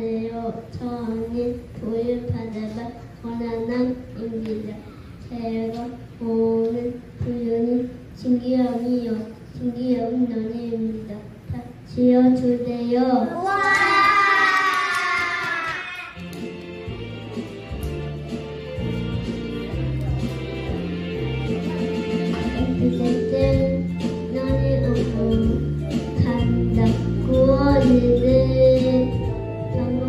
받으려 저는 받아봐 원하나입니다. 제가 오는 부유는 신기함이요 신기함은 너네입니다. 다 지어주세요. 어쨌든 너네 오고 간다 구워지는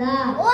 我